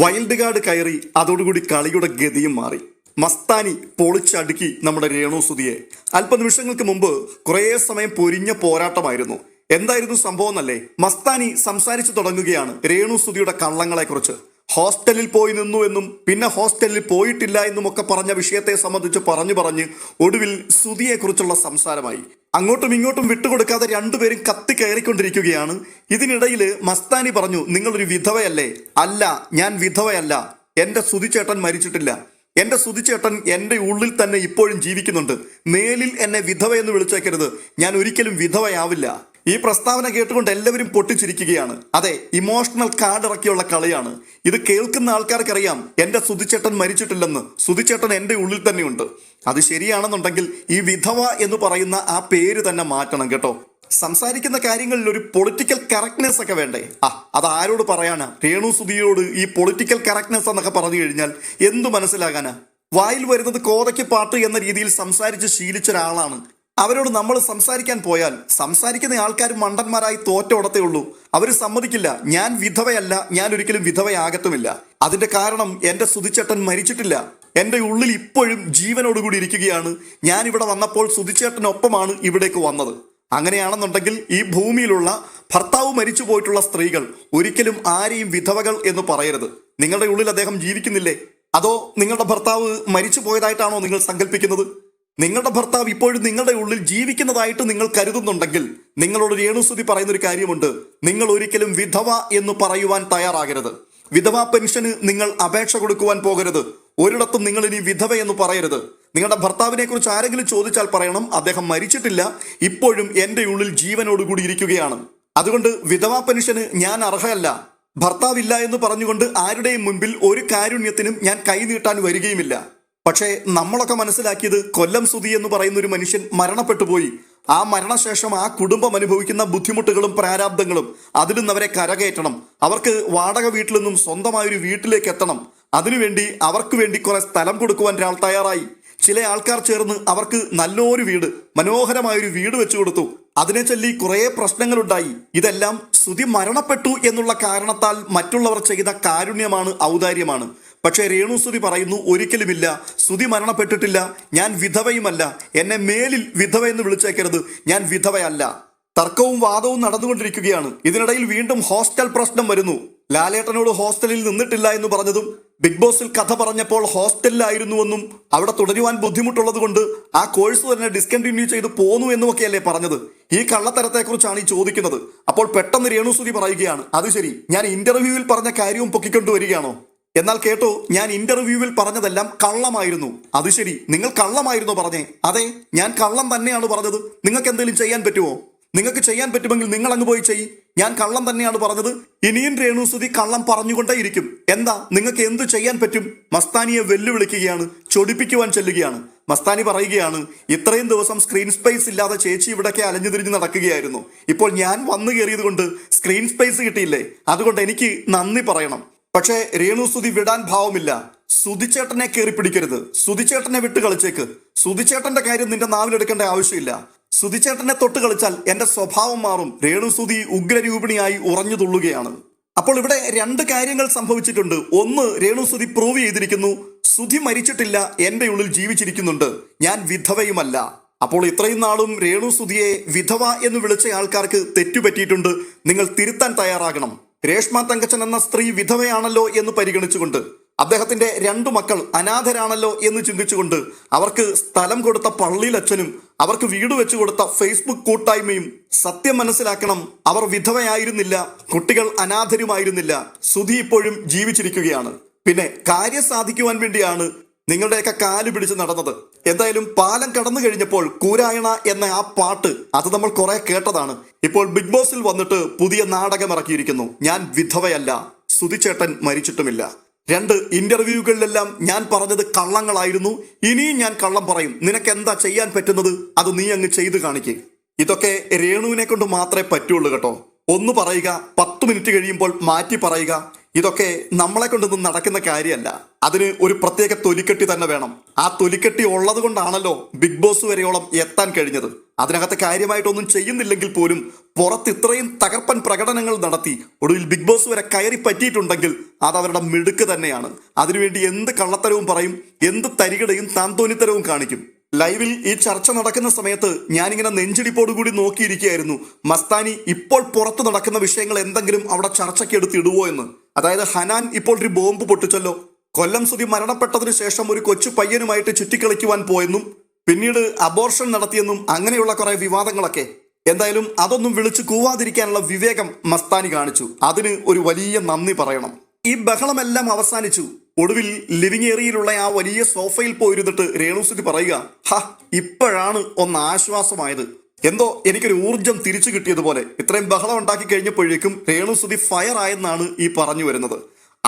Wild card കയറി അതോടുകൂടി കളിയുടെ ഗതിയും മാറി. മസ്താനി പൊളിച്ചടുക്കി നമ്മുടെ രേണുസുതിയെ അല്പനിമിഷങ്ങൾക്ക് മുമ്പ് കുറേ സമയം പൊരിഞ്ഞ പോരാട്ടമായിരുന്നു. എന്തായിരുന്നു സംഭവം എന്നല്ലേ? മസ്താനി സംസാരിച്ചു തുടങ്ങുകയാണ് രേണുസുതിയുടെ കള്ളങ്ങളെക്കുറിച്ച്. ഹോസ്റ്റലിൽ പോയി നിന്നു എന്നും പിന്നെ ഹോസ്റ്റലിൽ പോയിട്ടില്ല എന്നും ഒക്കെ പറഞ്ഞ വിഷയത്തെ സംബന്ധിച്ച് പറഞ്ഞു പറഞ്ഞ് ഒടുവിൽ സുതിയെക്കുറിച്ചുള്ള സംസാരമായി. അങ്ങോട്ടും ഇങ്ങോട്ടും വിട്ടുകൊടുക്കാതെ രണ്ടുപേരും കത്തി കയറിക്കൊണ്ടിരിക്കുകയാണ്. ഇതിനിടയിൽ മസ്താനി പറഞ്ഞു നിങ്ങളൊരു വിധവയല്ലേ? അല്ല ഞാൻ വിധവയല്ല. എന്റെ സുതിച്ചേട്ടൻ മരിച്ചിട്ടില്ല. എന്റെ സുതിച്ചേട്ടൻ എന്റെ ഉള്ളിൽ തന്നെ ഇപ്പോഴും ജീവിക്കുന്നുണ്ട്. മേലിൽ എന്നെ വിധവയെന്ന് വിളിച്ചേക്കരുത്. ഞാൻ ഒരിക്കലും വിധവയാവില്ല. ഈ പ്രസ്താവന കേട്ടുകൊണ്ട് എല്ലാവരും പൊട്ടിച്ചിരിക്കുകയാണ്. അതെ ഇമോഷണൽ കാർഡ് ഇറക്കിയുള്ള കളിയാണ്. ഇത് കേൾക്കുന്ന ആൾക്കാർക്കറിയാം എന്റെ സുതിച്ചേട്ടൻ മരിച്ചിട്ടില്ലെന്ന്. സുതിച്ചേട്ടൻ എന്റെ ഉള്ളിൽ തന്നെയുണ്ട്. അത് ശരിയാണെന്നുണ്ടെങ്കിൽ ഈ വിധവ എന്ന് പറയുന്ന ആ പേര് തന്നെ മാറ്റണം കേട്ടോ. സംസാരിക്കുന്ന കാര്യങ്ങളിൽ ഒരു പൊളിറ്റിക്കൽ കറക്റ്റ്നെസ് ഒക്കെ വേണ്ടേ? ആ അത് ആരോട് പറയാനാ? രേണു സുധിയോട് ഈ പൊളിറ്റിക്കൽ കറക്റ്റ്നെസ് എന്നൊക്കെ പറഞ്ഞു കഴിഞ്ഞാൽ എന്തു മനസ്സിലാകാനാ? വായിൽ വരുന്നത് കോതയ്ക്ക് പാട്ട് എന്ന രീതിയിൽ സംസാരിച്ച് ശീലിച്ച ഒരാളാണ് അവരോട് നമ്മൾ സംസാരിക്കാൻ പോയാൽ സംസാരിക്കുന്ന ആൾക്കാർ മണ്ടന്മാരായി തോറ്റോടത്തേ ഉള്ളൂ. അവർ സമ്മതിക്കില്ല. ഞാൻ വിധവയല്ല. ഞാൻ ഒരിക്കലും വിധവയാകത്തുമില്ല. അതിന്റെ കാരണം എന്റെ സുതിച്ചേട്ടൻ മരിച്ചിട്ടില്ല. എന്റെ ഉള്ളിൽ ഇപ്പോഴും ജീവനോടുകൂടി ഇരിക്കുകയാണ്. ഞാൻ ഇവിടെ വന്നപ്പോൾ സുതിച്ചേട്ടനൊപ്പമാണ് ഇവിടേക്ക് വന്നത്. അങ്ങനെയാണെന്നുണ്ടെങ്കിൽ ഈ ഭൂമിയിലുള്ള ഭർത്താവ് മരിച്ചു പോയിട്ടുള്ള സ്ത്രീകൾ ഒരിക്കലും ആരെയും വിധവകൾ എന്ന് പറയരുത്. നിങ്ങളുടെ ഉള്ളിൽ അദ്ദേഹം ജീവിക്കുന്നില്ലേ? അതോ നിങ്ങളുടെ ഭർത്താവ് മരിച്ചു പോയതായിട്ടാണോ നിങ്ങൾ സങ്കല്പിക്കുന്നത് നിങ്ങളുടെ ഭർത്താവ് ഇപ്പോഴും നിങ്ങളുടെ ഉള്ളിൽ ജീവിക്കുന്നതായിട്ട് നിങ്ങൾ കരുതുന്നുണ്ടെങ്കിൽ നിങ്ങളോട് പറയുന്ന ഒരു കാര്യമുണ്ട്. നിങ്ങൾ ഒരിക്കലും വിധവ എന്ന് പറയുവാൻ തയ്യാറാകരുത്. വിധവാ പെൻഷന് നിങ്ങൾ അപേക്ഷ കൊടുക്കുവാൻ പോകരുത്. ഒരിടത്തും നിങ്ങൾ ഇനി വിധവ എന്ന് പറയരുത്. നിങ്ങളുടെ ഭർത്താവിനെ കുറിച്ച് ആരെങ്കിലും ചോദിച്ചാൽ പറയണം അദ്ദേഹം മരിച്ചിട്ടില്ല ഇപ്പോഴും എന്റെ ഉള്ളിൽ ജീവനോടുകൂടി ഇരിക്കുകയാണ്. അതുകൊണ്ട് വിധവാ പെൻഷന് ഞാൻ അർഹയല്ല. ഭർത്താവില്ല എന്ന് പറഞ്ഞുകൊണ്ട് ആരുടെയും മുൻപിൽ ഒരു കാരുണ്യത്തിനും ഞാൻ കൈനീട്ടാൻ വരികയുമില്ല. പക്ഷേ നമ്മളൊക്കെ മനസ്സിലാക്കിയത് കൊല്ലം സുതി എന്ന് പറയുന്ന ഒരു മനുഷ്യൻ മരണപ്പെട്ടുപോയി ആ മരണശേഷം ആ കുടുംബം അനുഭവിക്കുന്ന ബുദ്ധിമുട്ടുകളും പ്രാരാബ്ദങ്ങളും അതിൽ നിന്ന് അവരെ കരകയറ്റണം. അവർക്ക് വാടക വീട്ടിൽ നിന്നും സ്വന്തമായൊരു വീട്ടിലേക്ക് എത്തണം. അതിനുവേണ്ടി അവർക്ക് വേണ്ടി കുറെ സ്ഥലം കൊടുക്കുവാൻ ഒരാൾ തയ്യാറായി. ചില ആൾക്കാർ ചേർന്ന് അവർക്ക് നല്ലൊരു വീട് മനോഹരമായൊരു വീട് വെച്ചു കൊടുത്തു. അതിനെ ചൊല്ലി കുറേ പ്രശ്നങ്ങളുണ്ടായി. ഇതെല്ലാം സ്തുതി മരണപ്പെട്ടു എന്നുള്ള കാരണത്താൽ മറ്റുള്ളവർ ചെയ്ത കാരുണ്യമാണ് ഔദാര്യമാണ്. പക്ഷേ രേണു സ്തുതി പറയുന്നു ഒരിക്കലുമില്ല. സ്തുതി മരണപ്പെട്ടിട്ടില്ല. ഞാൻ വിധവയുമല്ല. എന്നെ മേലിൽ വിധവ എന്ന് വിളിച്ചേക്കരുത്. ഞാൻ വിധവയല്ല. തർക്കവും വാദവും നടന്നുകൊണ്ടിരിക്കുകയാണ്. ഇതിനിടയിൽ വീണ്ടും ഹോസ്റ്റൽ പ്രശ്നം വരുന്നു. ലാലേട്ടനോട് ഹോസ്റ്റലിൽ നിന്നിട്ടില്ല എന്ന് പറഞ്ഞതും ബിഗ് ബോസിൽ കഥ പറഞ്ഞപ്പോൾ ഹോസ്റ്റലിലായിരുന്നുവെന്നും അവിടെ തുടരുവാൻ ബുദ്ധിമുട്ടുള്ളത് കൊണ്ട് ആ കോഴ്സ് തന്നെ ഡിസ്കണ്ടിന്യൂ ചെയ്ത് പോന്നു എന്നുമൊക്കെയല്ലേ പറഞ്ഞത്. ഈ കള്ളത്തരത്തെക്കുറിച്ചാണ് ഈ ചോദിക്കുന്നത്. അപ്പോൾ പെട്ടെന്ന് രേണുസുതി പറയുകയാണ് അത് ശരി ഞാൻ ഇന്റർവ്യൂവിൽ പറഞ്ഞ കാര്യവും പൊക്കിക്കൊണ്ടുവരികയാണോ എന്നാൽ കേട്ടോ ഞാൻ ഇന്റർവ്യൂവിൽ പറഞ്ഞതെല്ലാം കള്ളമായിരുന്നു. അത് ശരി നിങ്ങൾ കള്ളമായിരുന്നു പറഞ്ഞേ? അതെ ഞാൻ കള്ളം തന്നെയാണ് പറഞ്ഞത്. നിങ്ങൾക്ക് എന്തെങ്കിലും ചെയ്യാൻ പറ്റുമോ? നിങ്ങൾക്ക് ചെയ്യാൻ പറ്റുമെങ്കിൽ നിങ്ങൾ അങ്ങ് പോയി ചെയ്യ്. ഞാൻ കള്ളം തന്നെയാണ് പറഞ്ഞത്. ഇനിയും രേണുസുതി കള്ളം പറഞ്ഞുകൊണ്ടേയിരിക്കും എന്താ നിങ്ങൾക്ക് എന്ത് ചെയ്യാൻ പറ്റും? മസ്താനിയെ വെല്ലുവിളിക്കുകയാണ് ചൊടിപ്പിക്കുവാൻ ചെല്ലുകയാണ്. മസ്താനി പറയുകയാണ് ഇത്രയും ദിവസം സ്ക്രീൻ സ്പേസ് ഇല്ലാതെ ചേച്ചി ഇവിടൊക്കെ അലഞ്ഞു തിരിഞ്ഞ് നടക്കുകയായിരുന്നു. ഇപ്പോൾ ഞാൻ വന്നു കയറിയത് കൊണ്ട് സ്ക്രീൻ സ്പേസ് കിട്ടിയില്ലേ? അതുകൊണ്ട് എനിക്ക് നന്ദി പറയണം. പക്ഷേ രേണു സുതി വിടാൻ ഭാവമില്ല. സുതിച്ചേട്ടനെ കയറി പിടിക്കരുത്. സുതിച്ചേട്ടനെ വിട്ട് കളിച്ചേക്ക്. സുതിച്ചേട്ടന്റെ കാര്യം നിന്റെ നാവിലെടുക്കേണ്ട ആവശ്യമില്ല. സുതിച്ചേട്ടനെ തൊട്ട് കളിച്ചാൽ എന്റെ സ്വഭാവം മാറും. രേണു സുതി ഉഗ്രരൂപിണിയായി ഉറഞ്ഞു തുള്ളുകയാണ്. അപ്പോൾ ഇവിടെ രണ്ട് കാര്യങ്ങൾ സംഭവിച്ചിട്ടുണ്ട്. ഒന്ന് രേണു സുധി പ്രൂവ് ചെയ്തിരിക്കുന്നു. സുധി മരിച്ചിട്ടില്ല എന്റെ ഉള്ളിൽ ജീവിച്ചിരിക്കുന്നുണ്ട്. ഞാൻ വിധവയുമല്ല. അപ്പോൾ ഇത്രയും നാളും രേണു സുധിയെ വിധവ എന്ന് വിളിച്ച ആൾക്കാർക്ക് തെറ്റുപറ്റിയിട്ടുണ്ട്. നിങ്ങൾ തിരുത്താൻ തയ്യാറാകണം. രേഷ്മ തങ്കച്ചൻ എന്ന സ്ത്രീ വിധവയാണല്ലോ എന്ന് പരിഗണിച്ചുകൊണ്ട്. അദ്ദേഹത്തിന്റെ രണ്ടു മക്കൾ അനാഥരാണല്ലോ എന്ന് ചിന്തിച്ചുകൊണ്ട് അവർക്ക് സ്ഥലം കൊടുത്ത പള്ളിയിലച്ഛനും അവർക്ക് വീട് വെച്ചു കൊടുത്ത ഫേസ്ബുക്ക് കൂട്ടായ്മയും സത്യം മനസ്സിലാക്കണം. അവർ വിധവയായിരുന്നില്ല കുട്ടികൾ അനാഥരുമായിരുന്നില്ല. സുധി ഇപ്പോഴും ജീവിച്ചിരിക്കുകയാണ്. പിന്നെ കാര്യം സാധിക്കുവാൻ വേണ്ടിയാണ് നിങ്ങളുടെയൊക്കെ കാൽ പിടിച്ച് നടന്നത്. എന്തായാലും പാലം കടന്നു കഴിഞ്ഞപ്പോൾ കൂരായണ എന്ന ആ പാട്ട് അത് നമ്മൾ കുറെ കേട്ടതാണ്. ഇപ്പോൾ ബിഗ് ബോസിൽ വന്നിട്ട് പുതിയ നാടകം ഇറക്കിയിരിക്കുന്നു ഞാൻ വിധവയല്ല സുധിച്ചേട്ടൻ മരിച്ചിട്ടുമില്ല. രണ്ട് ഇന്റർവ്യൂകളിലെല്ലാം ഞാൻ പറഞ്ഞത് കള്ളങ്ങളായിരുന്നു. ഇനിയും ഞാൻ കള്ളം പറയും. നിനക്ക് എന്താ ചെയ്യാൻ പറ്റുന്നത്? അത് നീ അങ്ങ് ചെയ്തു കാണിക്കേ. ഇതൊക്കെ രേണുവിനെ കൊണ്ട് മാത്രമേ പറ്റുള്ളൂ കേട്ടോ. ഒന്ന് പറയുക പത്ത് മിനിറ്റ് കഴിയുമ്പോൾ മാറ്റി പറയുക. ഇതൊക്കെ നമ്മളെ കൊണ്ടൊന്നും നടക്കുന്ന കാര്യമല്ല. അതിന് ഒരു പ്രത്യേക തൊലിക്കെട്ടി തന്നെ വേണം. ആ തൊലിക്കെട്ടി ഉള്ളത് കൊണ്ടാണല്ലോ ബിഗ് ബോസ് വരെയോളം എത്താൻ കഴിഞ്ഞത്. അതിനകത്ത് കാര്യമായിട്ടൊന്നും ചെയ്യുന്നില്ലെങ്കിൽ പോലും പുറത്ത് ഇത്രയും തകർപ്പൻ പ്രകടനങ്ങൾ നടത്തി ഒടുവിൽ ബിഗ് ബോസ് വരെ കയറി പറ്റിയിട്ടുണ്ടെങ്കിൽ അത് അവരുടെ മിടുക്ക് തന്നെയാണ്. അതിനുവേണ്ടി എന്ത് കള്ളത്തരവും പറയും എന്ത് തരികിടയും താന്തോന്നിത്തരവും കാണിക്കും. ലൈവിൽ ഈ ചർച്ച നടക്കുന്ന സമയത്ത് ഞാനിങ്ങനെ നെഞ്ചിടിപ്പോടുകൂടി നോക്കിയിരിക്കുകയായിരുന്നു. മസ്താനി ഇപ്പോൾ പുറത്ത് നടക്കുന്ന വിഷയങ്ങൾ എന്തെങ്കിലും അവിടെ ചർച്ചയ്ക്ക് എടുത്തിടുവോ എന്ന്. അതായത് ഹനാൻ ഇപ്പോൾ ഒരു ബോംബ് പൊട്ടിച്ചല്ലോ. കൊല്ലം സുതി മരണപ്പെട്ടതിനു ശേഷം ഒരു കൊച്ചു പയ്യനുമായിട്ട് ചുറ്റിക്കളിക്കുവാൻ പോയെന്നും പിന്നീട് അബോർഷൻ നടത്തിയെന്നും അങ്ങനെയുള്ള കുറെ വിവാദങ്ങളൊക്കെ. എന്തായാലും അതൊന്നും വിളിച്ചു കൂവാതിരിക്കാനുള്ള വിവേകം മസ്താനി കാണിച്ചു. അതിന് ഒരു വലിയ നന്ദി പറയണം. ഈ ബഹളമെല്ലാം അവസാനിച്ചു. ഒടുവിൽ ലിവിംഗ് ഏരിയയിലുള്ള ആ വലിയ സോഫയിൽ പോയിരുന്നിട്ട് രേണുസുതി പറയുക ഹ ഇപ്പോഴാണ് ഒന്ന് ആശ്വാസമായത്. എന്തോ എനിക്കൊരു ഊർജം തിരിച്ചു കിട്ടിയതുപോലെ. ഇത്രയും ബഹളം ഉണ്ടാക്കി കഴിഞ്ഞപ്പോഴേക്കും രേണുസുതി ഫയർ ആയെന്നാണ് ഈ പറഞ്ഞു വരുന്നത്.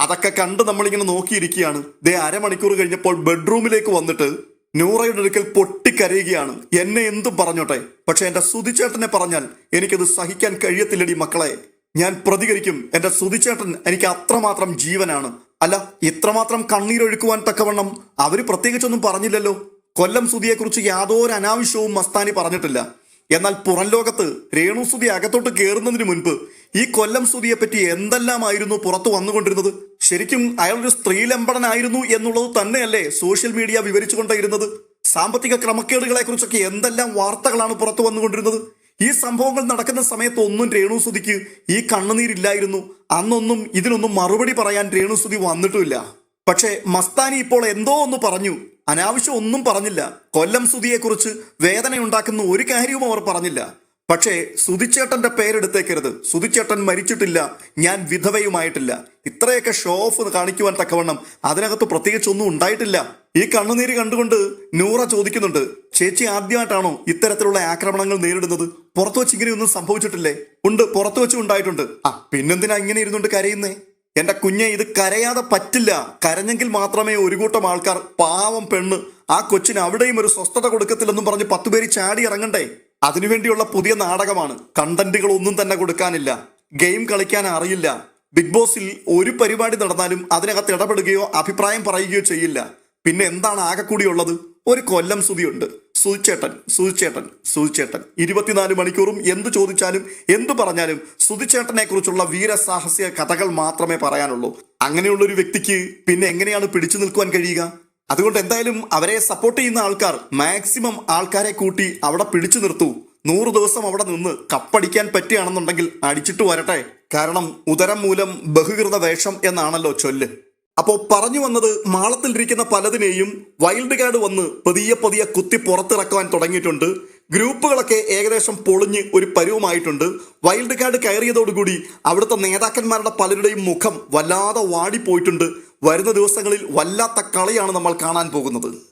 അതൊക്കെ കണ്ട് നമ്മളിങ്ങനെ നോക്കിയിരിക്കുകയാണ്. ദേ അരമണിക്കൂർ കഴിഞ്ഞപ്പോൾ ബെഡ്റൂമിലേക്ക് വന്നിട്ട് നൂറയുടെ അടുക്കൽ പൊട്ടിക്കരയുകയാണ്. എന്നെ എന്തും പറഞ്ഞോട്ടെ. പക്ഷെ എന്റെ സുതിച്ചേട്ടനെ പറഞ്ഞാൽ എനിക്കത് സഹിക്കാൻ കഴിയത്തില്ലടി മക്കളെ. ഞാൻ പ്രതികരിക്കും. എന്റെ സുതിച്ചേട്ടൻ എനിക്ക് അത്രമാത്രം ജീവനാണ്. അല്ല ഇത്രമാത്രം കണ്ണീരൊഴുക്കുവാൻ തക്കവണ്ണം അവർ പ്രത്യേകിച്ചൊന്നും പറഞ്ഞില്ലല്ലോ. കൊല്ലം സുതിയെക്കുറിച്ച് യാതൊരു അനാവശ്യവും മസ്താനി പറഞ്ഞിട്ടില്ല. എന്നാൽ പുറം ലോകത്ത് രേണു സുതി അകത്തോട്ട് കയറുന്നതിന് മുൻപ് ഈ കൊല്ലം സുതിയെ പറ്റി എന്തെല്ലാമായിരുന്നു പുറത്തു വന്നുകൊണ്ടിരുന്നത്? ശരിക്കും അയാളൊരു സ്ത്രീലമ്പടനായിരുന്നു എന്നുള്ളത് തന്നെയല്ലേ സോഷ്യൽ മീഡിയ വിവരിച്ചുകൊണ്ടേയിരുന്നത്? സാമ്പത്തിക ക്രമക്കേടുകളെ കുറിച്ചൊക്കെ എന്തെല്ലാം വാർത്തകളാണ് പുറത്തു വന്നുകൊണ്ടിരുന്നത്? ഈ സംഭവങ്ങൾ നടക്കുന്ന സമയത്ത് ഒന്നും രേണുസുതിക്ക് ഈ കണ്ണുനീരില്ലായിരുന്നു. അന്നൊന്നും ഇതിനൊന്നും മറുപടി പറയാൻ രേണുസുതി വന്നിട്ടുമില്ല. പക്ഷേ മസ്താനി ഇപ്പോൾ എന്തോ ഒന്ന് പറഞ്ഞു. അനാവശ്യം ഒന്നും പറഞ്ഞില്ല. കൊല്ലം സുതിയെക്കുറിച്ച് വേദനയുണ്ടാക്കുന്ന ഒരു കാര്യവും അവർ പറഞ്ഞില്ല. പക്ഷേ സുതിച്ചേട്ടന്റെ പേരെടുത്തേക്കരുത്. സുതിച്ചേട്ടൻ മരിച്ചിട്ടില്ല. ഞാൻ വിധവയുമായിട്ടില്ല. ഇത്രയൊക്കെ ഷോ ഓഫ് കാണിക്കുവാൻ തക്കവണ്ണം അതിനകത്ത് പ്രത്യേകിച്ചൊന്നും ഉണ്ടായിട്ടില്ല. ഈ കണ്ണുനീര് കണ്ടുകൊണ്ട് നൂറ ചോദിക്കുന്നുണ്ട്. ചേച്ചി ആദ്യമായിട്ടാണോ ഇത്തരത്തിലുള്ള ആക്രമണങ്ങൾ നേരിടുന്നത്? പുറത്തു വെച്ച് ഇങ്ങനെയൊന്നും സംഭവിച്ചിട്ടില്ലേ? ഉണ്ട് പുറത്തു വെച്ച് ഉണ്ടായിട്ടുണ്ട്. ആ പിന്നെന്തിനാ ഇങ്ങനെ ഇരുന്നുകൊണ്ട് കരയുന്നേ? എന്റെ കുഞ്ഞെ ഇത് കരയാതെ പറ്റില്ല. കരഞ്ഞെങ്കിൽ മാത്രമേ ഒരു കൂട്ടം ആൾക്കാർ പാവം പെണ്ണ് ആ കൊച്ചിന് അവിടെയും ഒരു സ്വസ്ഥത കൊടുക്കത്തില്ലെന്നും പറഞ്ഞ് പത്തുപേര് ചാടി ഇറങ്ങണ്ടേ? അതിനുവേണ്ടിയുള്ള പുതിയ നാടകമാണ്. കണ്ടന്റുകൾ ഒന്നും തന്നെ കൊടുക്കാനില്ല. ഗെയിം കളിക്കാൻ അറിയില്ല. ബിഗ് ബോസിൽ ഒരു പരിപാടി നടന്നാലും അതിനകത്ത് ഇടപെടുകയോ അഭിപ്രായം പറയുകയോ ചെയ്യില്ല. പിന്നെ എന്താണ് ആകെ കൂടിയുള്ളത് ഒരു കൊല്ലം സുതിയുണ്ട് സുതിച്ചേട്ടൻ സുതിച്ചേട്ടൻ സുതിച്ചേട്ടൻ ഇരുപത്തിനാല് മണിക്കൂറും എന്ത് ചോദിച്ചാലും എന്ത് പറഞ്ഞാലും സുതിച്ചേട്ടനെ കുറിച്ചുള്ള വീരസാഹസ്യ കഥകൾ മാത്രമേ പറയാനുള്ളൂ. അങ്ങനെയുള്ള ഒരു വ്യക്തിക്ക് പിന്നെ എങ്ങനെയാണ് പിടിച്ചു നിൽക്കുവാൻ കഴിയുക? അതുകൊണ്ട് എന്തായാലും അവരെ സപ്പോർട്ട് ചെയ്യുന്ന ആൾക്കാർ മാക്സിമം ആൾക്കാരെ കൂട്ടി അവിടെ പിടിച്ചു നിർത്തു. നൂറ് ദിവസം അവിടെ നിന്ന് കപ്പടിക്കാൻ പറ്റുകയാണെന്നുണ്ടെങ്കിൽ അടിച്ചിട്ട് വരട്ടെ. കാരണം ഉദരം മൂലം ബഹുകൃത വേഷം എന്നാണല്ലോ ചൊല്ല്. അപ്പോ പറഞ്ഞു വന്നത് മാളത്തിലിരിക്കുന്ന പലതിനെയും വൈൽഡ് കാർഡ് വന്ന് പതിയെ പതിയെ കുത്തി പുറത്തിറക്കുവാൻ തുടങ്ങിയിട്ടുണ്ട്. ഗ്രൂപ്പുകളൊക്കെ ഏകദേശം പൊളിഞ്ഞ് ഒരു പരുവമായിട്ടുണ്ട്. വൈൽഡ് കാർഡ് കയറിയതോടുകൂടി അവിടുത്തെ നേതാക്കന്മാരുടെ പലരുടെയും മുഖം വല്ലാതെ വാടിപ്പോയിട്ടുണ്ട്. വരുന്ന ദിവസങ്ങളിൽ വല്ലാത്ത കളിയാണ് നമ്മൾ കാണാൻ പോകുന്നത്.